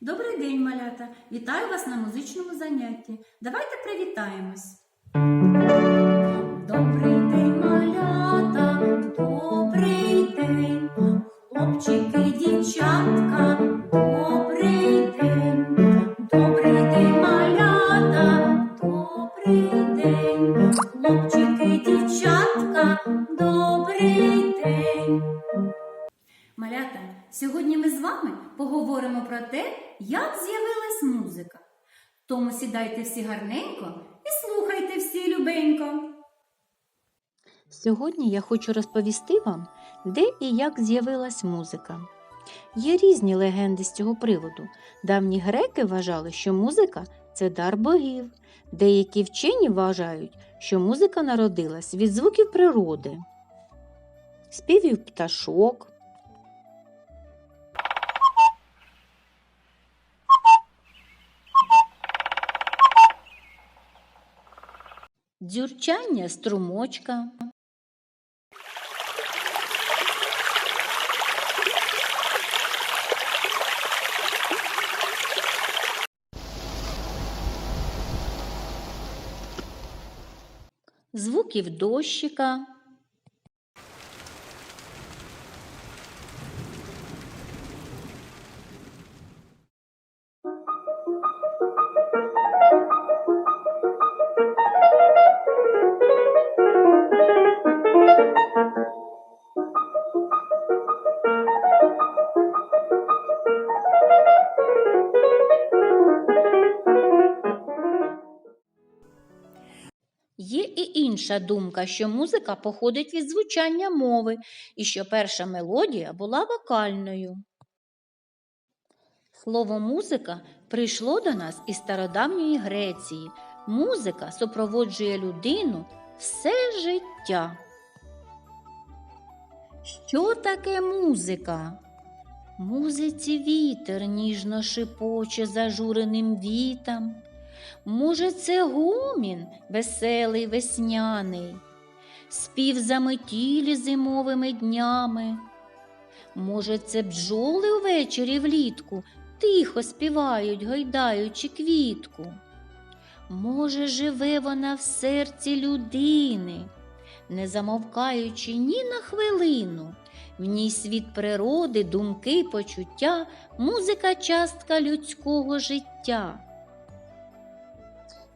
Добрий день, малята! Вітаю вас на музичному занятті. Давайте привітаємось. Добрий день, малята, добрий день, хлопчики, дівчатка, добрий день, добрий день, малята, добрий день, хлопчики, дівчатка, добрий день. Малята, сьогодні ми з вами поговоримо про те, як з'явилась музика. Тому сідайте всі гарненько і слухайте всі любенько. Сьогодні я хочу розповісти вам, де і як з'явилась музика. Є різні легенди з цього приводу. Давні греки вважали, що музика це дар богів. Деякі вчені вважають, що музика народилась від звуків природи, співів пташок, дзюрчання струмочка. звуків дощика, Є і інша думка, що музика походить від звучання мови і що перша мелодія була вокальною. Слово музика прийшло до нас із стародавньої Греції. Музика супроводжує людину все життя. Що таке музика? Музиці вітер ніжно шипоче зажуреним вітам. Може, це гомін веселий весняний, спів заметілі зимовими днями. Може, це бджоли увечері влітку тихо співають, гойдаючи квітку. Може, живе вона в серці людини, не замовкаючи ні на хвилину. В ній світ природи, думки, почуття, музика частка людського життя.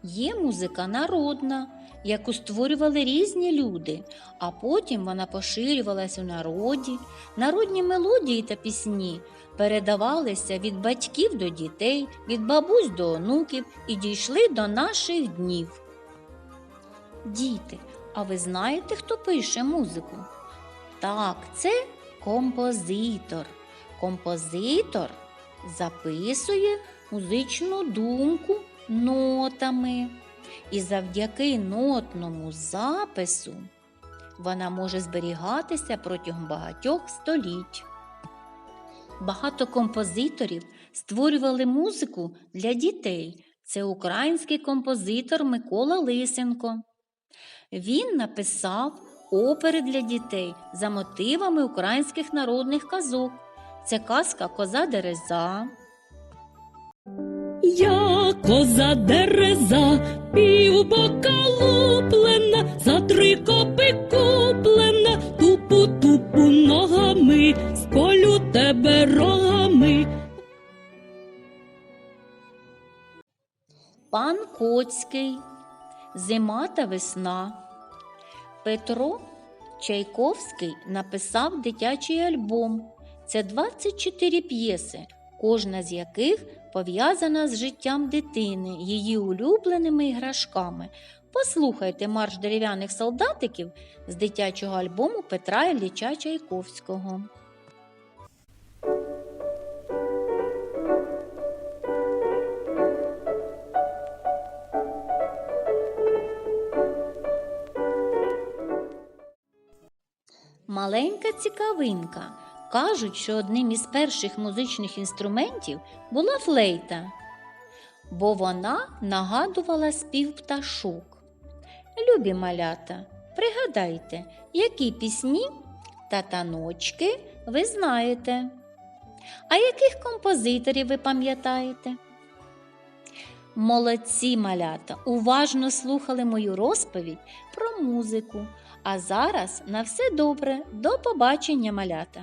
Є музика народна, яку створювали різні люди, а потім вона поширювалась у народі. Народні мелодії та пісні передавалися від батьків до дітей, від бабусь до онуків і дійшли до наших днів. Діти, а ви знаєте, хто пише музику? Так, це композитор. Композитор записує музичну думку нотами. І завдяки нотному запису вона може зберігатися протягом багатьох століть. Багато композиторів створювали музику для дітей. Це український композитор Микола Лисенко. Він написав опери для дітей за мотивами українських народних казок. Це казка Коза Дереза. Коза дереза, півбока луплена, за три копи куплена, тупу тупу ногами, сколю тебе рогами. Пан Коцький, Зима та весна. Петро Чайковський написав дитячий альбом. Це 24 п'єси, кожна з яких пов'язана з життям дитини, її улюбленими іграшками. Послухайте марш дерев'яних солдатиків з дитячого альбому Петра Ілліча Чайковського. Маленька цікавинка. Кажуть, що одним із перших музичних інструментів була флейта, бо вона нагадувала спів пташок. Любі малята, пригадайте, які пісні та таночки ви знаєте. А яких композиторів ви пам'ятаєте? Молодці малята, уважно слухали мою розповідь про музику. А зараз на все добре. До побачення, малята!